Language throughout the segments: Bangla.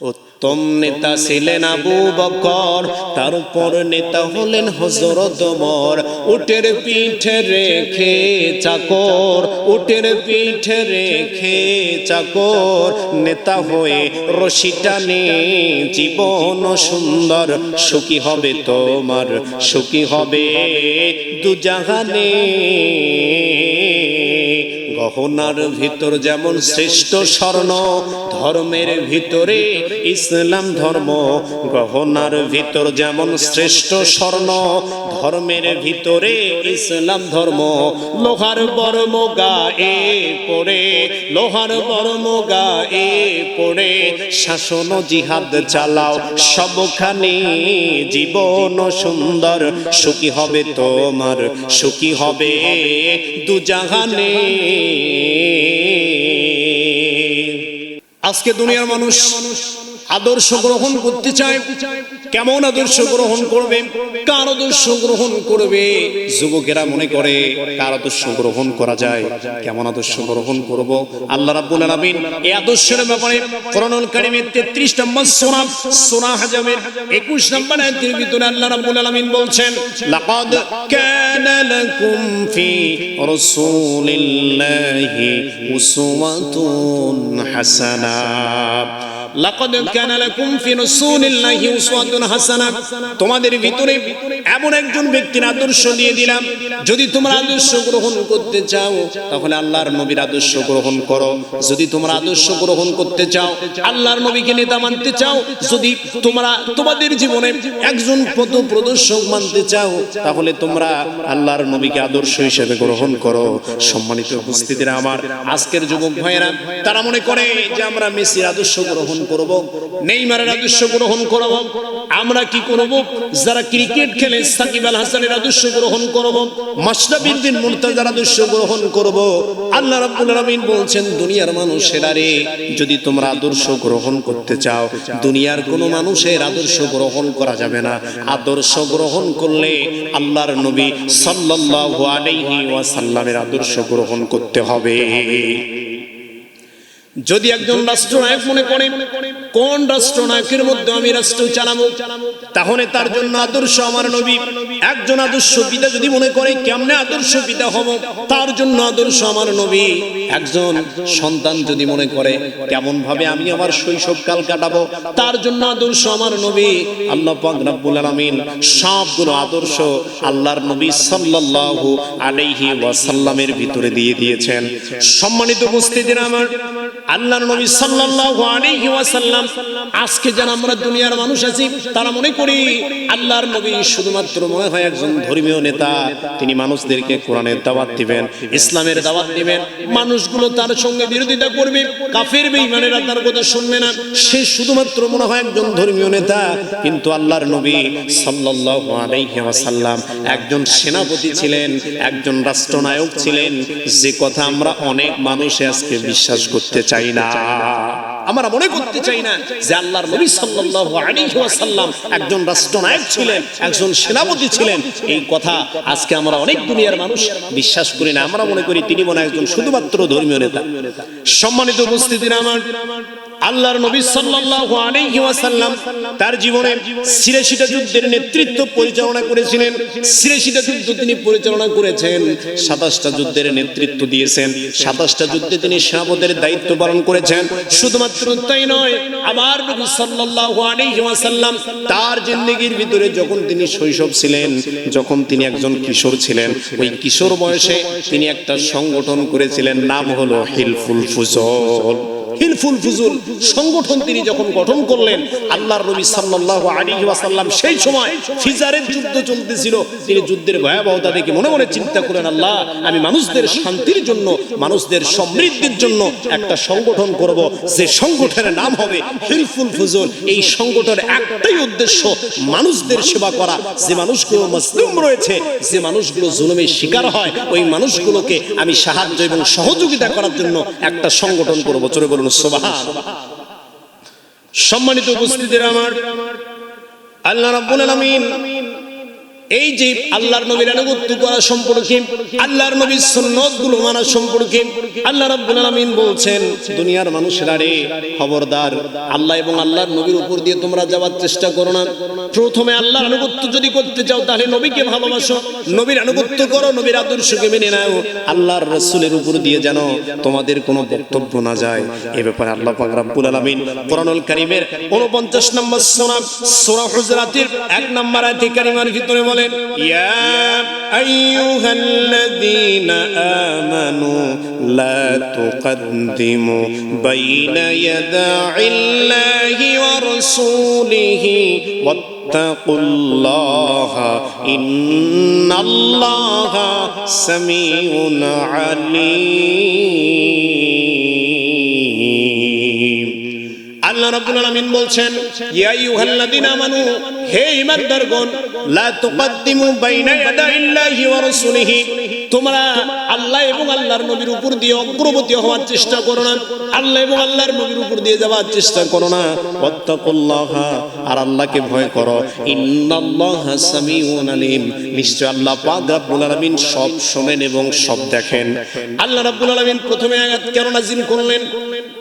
উত্তম নেতা ছিলেন আবু বকর তার উপর নেতা হলেন হজরত মর উটের পিঠে রেখে চাকর, উটের পিঠে রেখে চাকর। নেতা হয়ে রশি টানে, জীবন সুন্দর, সুখী হবে তোমার, সুখী হবে দুজাহানে গহনার ভিতর যেমন শ্রেষ্ঠ স্বর্ণ, ধর্মের ভিতরে ইসলাম ধর্ম। গহনার ভিতর যেমন শ্রেষ্ঠ স্বর্ণ, ধর্মের ভিতরে ইসলাম ধর্ম। লোহার বর্ম গায়ে পড়ে, লোহার বর্ম গায়ে পড়ে। শাসন জিহাদ চালাও, সবখানে জীবন সুন্দর। সুখী হবে তোমার, সুখী হবে দুজাহানে আজকে দুনিয়ার মানুষ আদর্শ গ্রহণ করতে চায়। কেমন আদর্শ গ্রহণ করবে? কার আদর্শ গ্রহণ করবে? যুবকেরা মনে করে, কার আদর্শ গ্রহণ করা যায়? কেমন আদর্শ গ্রহণ করব? আল্লাহ রাব্বুল আলামিন এই আদর্শের ব্যাপারে কোরআনুল কারীমের 33 নম্বর সূরা সূরা হাজামের 21 নম্বর আয়াতের ভিতরে আল্লাহ রাব্বুল আলামিন বলছেন, লাকাদ কানা লাকুম ফি রাসূলিল্লাহি উসওয়াতুন হাসানাহ লাকাদ কানা লাকুম ফি রাসূলিল্লাহি উসওয়াতুন হাসানাহ তোমাদের ভিতরে এমন একজন ব্যক্তির আদর্শ দিয়ে দিলাম। যদি তোমরা আদর্শ গ্রহণ করতে চাও, তাহলে আল্লাহর নবীর আদর্শ গ্রহণ করো। যদি তোমরা আদর্শ গ্রহণ করতে চাও, আল্লাহর নবীকে নেতা মানতে চাও, যদি তোমরা তোমাদের জীবনে একজন পথ প্রদর্শক মানতে চাও, তাহলে তোমরা আল্লাহর নবীকে আদর্শ হিসেবে গ্রহণ করো। সম্মানিত উপস্থিতিরা আমার আজকের যুবক ভাইয়েরা, তারা মনে করে যে আমরা মেসির আদর্শ গ্রহণ করব, নেইমারের আদর্শ গ্রহণ করব, আমরা কি করব যারা ক্রিকেট খেলে, সাকিব আল হাসানের আদর্শ গ্রহণ করব বিন মুর্তজার আদর্শ গ্রহণ করব? আল্লাহ রাব্বুল আলামিন বলছেন, দুনিয়ার মানুষেরা রে, যদি তোমরা আদর্শ গ্রহণ করতে চাও, দুনিয়ার কোনো মানুষের আদর্শ গ্রহণ করা যাবে না। আদর্শ গ্রহণ করলে আল্লাহর নবী সাল্লাল্লাহু আলাইহি ওয়াসাল্লামের আদর্শ গ্রহণ করতে হবে। যদি একজন রাষ্ট্রনায়ক মনে করে, কোন রাষ্ট্রনায়কের মধ্যে আমি রাষ্ট্র চালাবো? তাহলে তার জন্য আদর্শ আমার নবী। একজন আদর্শ পিতা যদি মনে করে, কেমনে আদর্শ পিতা হব? তার জন্য আদর্শ আমার নবী। একজন সন্তান যদি মনে করে কেমন ভাবে আমি আমার শৈশবকাল কাটাবো? তার জন্য আদর্শ আমার নবী। আল্লাহ পাক রব্বুল আলামিন সবগুলো আদর্শ আল্লাহর নবী সাল্লাল্লাহু আলাইহি ওয়াসাল্লামের ভিতরে দিয়ে দিয়েছেন। সম্মানিত উপস্থিতিরা আমার আল্লাহর নবী সাল্লাল্লাহু আলাইহি ওয়াসাল্লাম, আজকে যারা আমরা দুনিয়ার মানুষ আছি, তারা মনে করি আল্লাহর নবী শুধুমাত্র মনে হয় একজন ধর্মীয় নেতা। তিনি মানুষদেরকে কোরআনের দাওয়াত দিবেন, ইসলামের দাওয়াত দিবেন। মানুষগুলো তার সঙ্গে বিরোধিতা করবে, কাফের বেঈমানেরা তার কথা শুনবে না। সে শুধুমাত্র মনে হয় একজন ধর্মীয় নেতা, কিন্তু আল্লাহর নবী সাল্লাল্লাহু আলাইহি ওয়াসাল্লাম একজন সেনাপতি ছিলেন, একজন রাষ্ট্রনায়ক ছিলেন। যে কথা আমরা অনেক মানুষ আজকে বিশ্বাস করতে চাই। না। আমরা মনে করতে চাই না যে আল্লাহর নবী সাল্লাল্লাহু আলাইহি ওয়াসাল্লাম একজন রাষ্ট্রনায়ক ছিলেন, একজন সেনাপতি ছিলেন। এই কথা আজকে আমরা অনেক দুনিয়ার মানুষ বিশ্বাস করি না। আমরা মনে করি তিনি মনে একজন শুধুমাত্র ধর্মীয় নেতা। সম্মানিত উপস্থিতিরা আমার আল্লাহর নবী সাল্লাল্লাহু আলাইহি ওয়াসাল্লাম তার জীবনে 86টা যুদ্ধের নেতৃত্ব পরিচালনা করেছিলেন। 86টা যুদ্ধ তিনি পরিচালনা করেছেন। 27টা যুদ্ধের নেতৃত্ব দিয়েছেন। 27টা যুদ্ধে তিনি সেনাপতির দায়িত্ব পালন করেছেন। শুধুমাত্র তাই নয় আবার নবী সাল্লাল্লাহু আলাইহি ওয়াসাল্লাম তার জিন্দেগীর ভিতরে যখন তিনি শৈশব ছিলেন, যখন তিনি একজন কিশোর ছিলেন, ওই কিশোর বয়সে তিনি একটা সংগঠন করেছিলেন, নাম হলো হিলফুল ফুজল হিলফুল ফুজুল সংগঠন তিনি যখন গঠন করলেন, আল্লাহর নবী সাল্লাল্লাহু আলাইহি ওয়াসাল্লাম সেই সময় ফিজারের যুদ্ধ চলতেছিল। তিনি যুদ্ধের ভয়াবহতা দেখে মনে মনে চিন্তা করেন আল্লাহ, আমি মানুষদের শান্তির জন্য, মানুষদের সমৃদ্ধির জন্য একটা সংগঠন করব। যে সংগঠনের নাম হবে হিলফুল ফুজুল। এই সংগঠনের একটাই উদ্দেশ্য মানুষদের সেবা করা। যে মানুষগুলো মুসলিম রয়েছে, যে মানুষগুলো জুলুমের শিকার হয়, ওই মানুষগুলোকে আমি সাহায্য এবং সহযোগিতা করার জন্য একটা সংগঠন করব। চলে বলুন সম্মানিত উপস্থিতির আমার আল্লাহ রাব্বুল আলামিন এই যে আল্লাহর নবীর আনুগত্য করা সম্পর্কে, আল্লাহর নবীর সুন্নতগুলো মানা সম্পর্কে, আল্লাহ রাব্বুল আলামিন বলছেন, দুনিয়ার মানুষেরা রে, খবরদার, আল্লাহ এবং আল্লাহর নবীর উপর দিয়ে তোমরা যাওয়ার চেষ্টা করো না। প্রথমে আল্লাহর আনুগত্য যদি করতে চাও, তাহলে নবীকে ভালোবাসো। নবীর আনুগত্য করো, নবীর আদর্শকে মেনে নাও। আল্লাহর রাসূলের উপর দিয়ে যেন তোমাদের কোনো বক্তব্য না যায়। এ ব্যাপারে আল্লাহ পাক রব্বুল আলামিন কোরআনুল কারীমের 49 নম্বর সূরা সূরা হুজরাতের 1 নম্বর আয়াতে কারিমার ভিতরে বলেন ইয়া আইয়ুহাল্লাযীনা আমানু লা তুকদ্দিমু বাইনা ইয়াদাইল্লাহি ওয়া রাসূলিহি واتقوا الله إن الله سميع عليم আল্লাহ রাব্বুল আলামিন বলছেন, ইয়া আইয়ুহাল্লাযীনা আমানু, হে ঈমানদারগণ, লা বাইনা ইয়াদাইল্লাহি ওয়া রাসূলিহি, তোমরা আল্লাহ এবং আল্লাহর নবীর উপর দিয়ে অগ্রগতি হওয়ার চেষ্টা করো না। আল্লাহ এবং আল্লাহর নবীর উপর দিয়ে যাওয়ার চেষ্টা করো না। ওয়াত্তাকুল্লাহ, আর আল্লাহকে ভয় করো। ইন্নাল্লাহা সামিউন আলিম। নিশ্চয় আল্লাহ পাক রব্বুল আলামিন সব শোনেন এবং সব দেখেন। আল্লাহ রাব্বুল আলামিন প্রথমে আয়াত কেন নাযিল করলেন?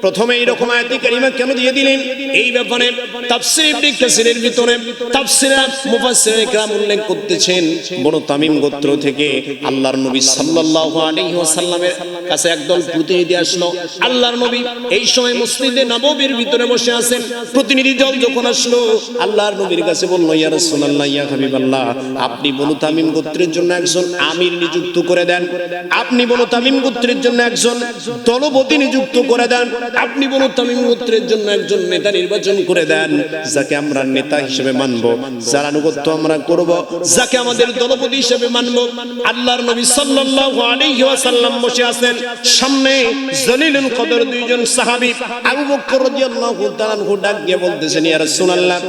প্রথমে এইরকম আয়াতি কারিমা কেন দিয়ে দিলেন? এই ব্যাপারে তাফসীর ইবনে কাসিরের ভিতরে তাফসীরা মুফাসসির ইকরাম উল্লেখ করতেছেন। বড় তামিম গোত্র থেকে আল্লাহর নবী সাল্লাল্লাহু আলাইহি ওয়াসাল্লামের কাছে একদল প্রতিনিধি আসলো। আল্লাহর নবী এই সময় মসজিদে নববীর ভিতরে বসে আছেন। প্রতিনিধি দল যখন আসলো, আল্লাহর নবীর কাছে বলল, ইয়া রাসূলুল্লাহ, ইয়া হাবিবাল্লাহ, আপনি বনু তামিম গোত্রের জন্য একজন আমির নিযুক্ত করে দেন। আপনি বনু তামিম গোত্রের জন্য একজন দলপতি নিযুক্ত করে দেন। আপনি বনু তামিম গোত্রের জন্য একজন নেতা নির্বাচন করে দেন। যাকে আমরা নেতা হিসেবে মানব, যার আনুগত্য আমরা করব, যাকে আমাদের দলপতি হিসেবে মানব। আল্লাহর নবী সাল্লাল্লাহু আলাইহি ওয়াসাল্লাম বসে আছেন। সামনে জলিলুল কদর দুইজন সাহাবী। আবু বকর রাদিয়াল্লাহু তাআলা ডাক দিয়ে বলতেছেন, ইয়া রাসূলুল্লাহ,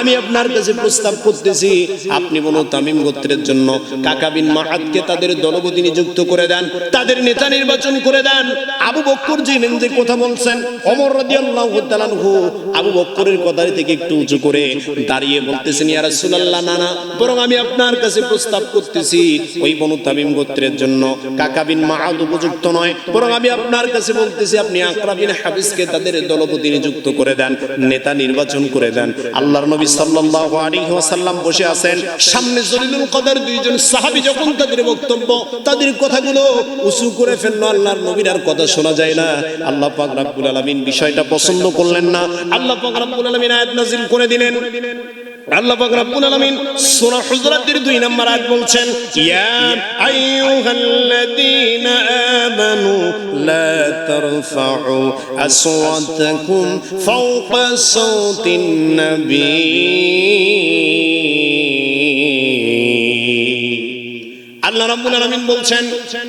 আমি আপনার কাছে প্রস্তাব করতেছি। আপনি বনু তামিম গোত্রের জন্য কাকা বিন মাআদকে তাদের দলপতি নিযুক্ত করে দেন, তাদের নেতা নির্বাচন করে দেন। আবু বকর জিনেন যে কথা বলছেন, ওমর রাদিয়াল্লাহু তাআলা আনহু আবু বকরের কথা থেকে একটু উঁচু করে দাঁড়িয়ে বলতেছেন, ইয়া রাসূলুল্লাহ, না না, বরং আমি আপনার কাছে প্রস্তাব করতেছি, ওই বনু তামিম গোত্রের জন্য। কাকা বিন মাআদ উপযুক্ত নয়, বরং আমি আপনার কাছে বলতেছি, আপনি আকরা বিন হাবিসকে তাদের দলপতি নিযুক্ত করে দেন, নেতা নির্বাচন করে দেন। আল্লাহর নবী সাল্লাল্লাহু আলাইহি ওয়াসাল্লাম বসে আছেন, সামনে জলিলুল কদর দুইজন সাহাবী যখন তাদের বক্তব্য, তাদের কথাগুলো উঁচু করে ফেলল, আল্লাহর নবীর আর কথা শোনা যায় না। আল্লাহ পাক রব্বুল আলামিন বিষয়টা পছন্দ করলেন না। আল্লাহ পাক রব্বুল আলামিন আয়াত নাযিল করে দিলেন। আল্লাহ পাক রব্বুল আলামিন সূরা হুজরাতের 2 নম্বর আয়াত বলছেন, ইয়া আইয়ুহাল্লাযীনা আমানু লা তারফাউ আসওয়াতাকুম ফাওকা সাওতিন নবী. আল্লাহ রাব্বুল আলামিন বলছেন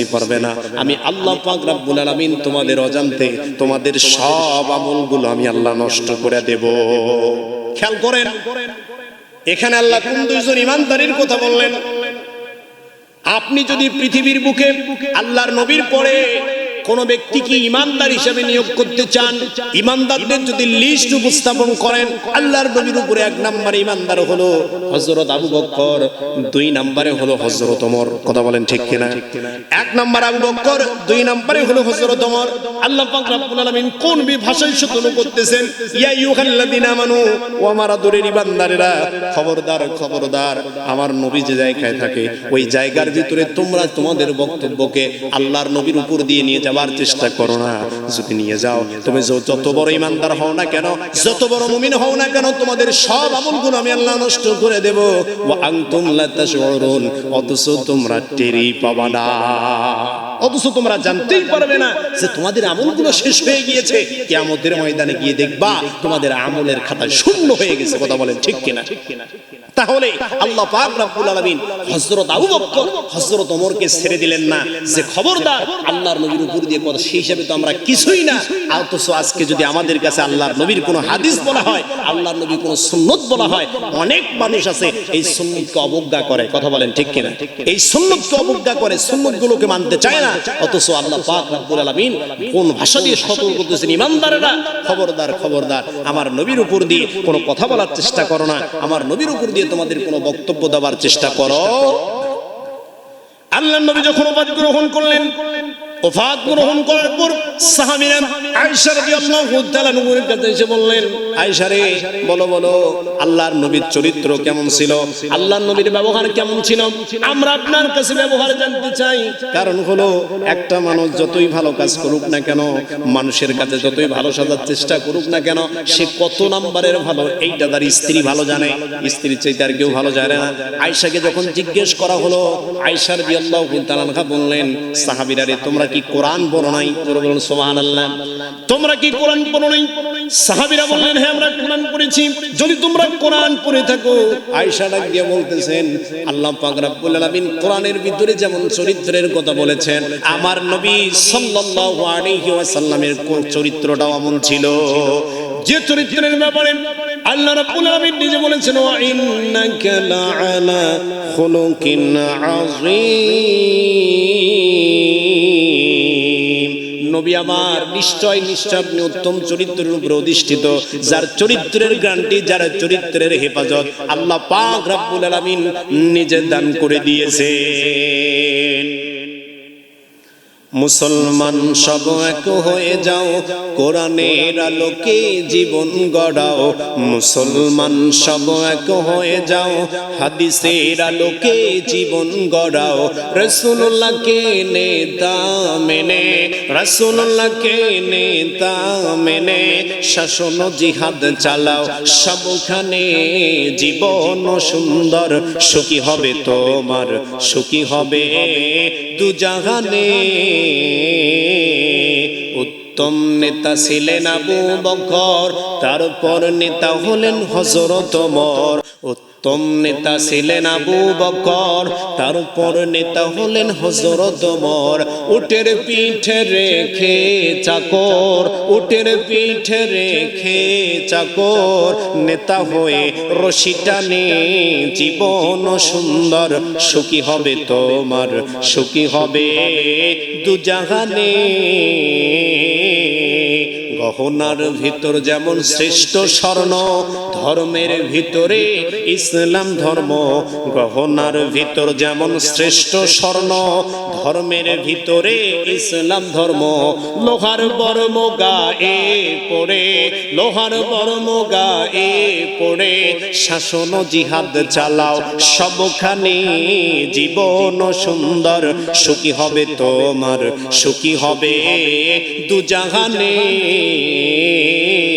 বুঝতেই পারবে না। আমি আল্লাহ পাক রাব্বুল আলামিন তোমাদের অজান্তে তোমাদের সব আমলগুলো আমি আল্লাহ নষ্ট করে দেব। খেয়াল করেন, এখানে আল্লাহ কোন দুইজন ইমানদারির কথা বললেন? আপনি যদি পৃথিবীর বুকে আল্লাহর নবীর পরে কোন ব্যক্তিকে ইমানদার হিসেবে নিয়োগ করতে চান? ইমানদারদের যদি লিস্ট উপস্থাপন করেন, আল্লাহর নবীর উপরে এক নম্বরে ইমানদার হলো হযরত আবু বকর দুই নম্বরে হলো হযরত ওমর। কথা বলেন ঠিক কিনা? এক নম্বর আবু বকর দুই নম্বরে হলো হযরত ওমর। আল্লাহ পাক রব্বুল আলামিন কোন ভাষায় শোধন করতেছেন? ইয়া ইউহাল্লাযিনা আমানু ও আমার আদরের ইমানদারেরা, খবরদার খবরদার, আমার নবী যে জায়গায় থাকে, ওই জায়গার ভিতরে তোমরা তোমাদের বক্তব্যকে আল্লাহর নবীর উপর দিয়ে নিয়ে যাবার চেষ্টা করো না। যদি নিয়ে যাও, তুমি যত বড় ইমানদার হও না কেন, যত বড় মুমিন হও না কেন, তোমাদের সব আমলগুলো আমি আল্লাহ নষ্ট করে দেব। ওয়া আনতুম লা তাশউরুন, অথচ তোমরা টেরি পাবা না। অথচ তোমরা জানতেই পারবে না যে তোমাদের আমলগুলো শেষ হয়ে গিয়েছে। কিয়ামতের ময়দানে গিয়ে দেখবা, তোমাদের আমলের খাতা শূন্য হয়ে গেছে। কথা বলেন ঠিক কিনা ঠিক কিনা? তাহলে আল্লাহ পাক রব্বুল আলামিন হযরত আবু বকর, হযরত ওমরকে ছেড়ে দিলেন না। যে খবরদার আল্লাহর নবীর উপর দিয়ে কথা সেই হিসাবে তো আমরা কিছুই না, অথচ আজকে যদি আমাদের কাছে আল্লাহর নবীর কোনো হাদিস বলা হয়, আল্লাহর নবীর কোনো সুন্নত বলা হয়, অনেক মানুষ আছে এই সুন্নতকে অবজ্ঞা করে। কথা বলেন ঠিক কিনা? এই সুন্নতকে অবজ্ঞা করে, সুন্নতগুলোকে মানতে চায় না, অথচ আল্লাহ পাক রব্বুল আলামিন কোন ভাষা দিয়ে সতর্ক করতেছেন? ইমানদারেরা? খবরদার খবরদার, আমার নবীর উপর দিয়ে কোনো কথা বলার চেষ্টা করো না, আমার নবীর উপর দিয়ে তোমাদের কোনো বক্তব্য দেওয়ার চেষ্টা করো। আল্লাহ নবী যখন উপাধি গ্রহণ করলেন ওফাত গ্রহণ করার পর সাহাবীরা আয়েশা রাদিয়াল্লাহু তাআলা নবীর কাছে এসে বললেন, আয়েশা রে, বলো বলো, আল্লাহর নবীর চরিত্র কেমন ছিল? আল্লাহর নবীর ব্যবহার কেমন ছিল? আমরা আপনার কাছে ব্যবহার জানতে চাই। কারণ হলো, একটা মানুষ যতই ভালো কাজ করুক না কেন, মানুষের কাছে যতই ভালো সাজার চেষ্টা করুক না কেন, সে কত নাম্বারের ভালো, এইটা তার স্ত্রী ভালো জানে। স্ত্রীর চাইতে আর কেউ ভালো জানে না। আয়েশাকে যখন জিজ্ঞেস করা হলো, আয়েশা রাদিয়াল্লাহু তাআলা বললেন, সাহাবীরা রে, তোমরা কি কোরআন পড়ো নাই? তোমরা বলুন, সুবহানাল্লাহ। তোমরা কি কোরআন পড়ো নাই? সাহাবীরা বললেন হ্যাঁ আমরা কোরআন পড়েছি। যদি তোমরা কোরআন পড়ে থাকো, আয়েশা দিয়ে বলতেছেন, আল্লাহ পাক কোরআনের ভিতরে যেমন চরিত্রের কথা বলেছেন, আমার নবী সাল্লাল্লাহু আলাইহি ওয়াসাল্লামের চরিত্রটাও এমন ছিল। যে চরিত্রের ব্যাপারে আল্লাহ রাব্বুল আলামিন নিজে বলেছেন, ওয়া ইন্নাকা খুলুকিন আযীম। নবী আমার, নিশ্চয় নিশ্চয় আপনি উত্তম চরিত্রের উপরে অধিষ্ঠিত। যার চরিত্রের গ্রান্টি যার চরিত্রের হেফাজত আল্লাহ পাক রব্বুল আলামিন নিজে দান করে দিয়েছেন। মুসলমান সব এক হয়ে যাও, কোরআনের আলোকে জীবন গড়াও। মুসলমান সব এক হয়ে যাও, হাদিসের আলোকে জীবন গড়াও। রসুল্লাহকে নেতা মেনে রসুল্লাহকে নেতা মেনে শাসন জিহাদ চালাও। সবখানে জীবন সুন্দর, সুখী হবে তোমার, সুখী হবে দুজাহানে উত্তম নেতা ছিলেন আবু বকর তারপর নেতা হলেন হজরত মর উত্তম নেতা ছিলেন আবু বকর তার উপর নেতা হলেন হজরত মর উটের পিঠে রেখে চাকর, উটের পিঠে রেখে চাকর। নেতা হয়ে রশি টানে, জীবন সুন্দর, সুখী হবে তোমার, সুখী হবে দুজাহানে গহনার ভিতর যেমন শ্রেষ্ঠ স্বর্ণ, ধর্মের ভিতরে ইসলাম ধর্ম। গহনার ভিতর যেমন শ্রেষ্ঠ স্বর্ণ, ধর্মের ভিতরে ইসলাম ধর্ম। লোহার বর্ম গায়ে পড়ে, লোহার বর্ম গায়ে পড়ে। শাসন জিহাদ চালাও, সবখানে জীবন সুন্দর। সুখী হবে তোমার, সুখী হবে দুজাহানে العالمين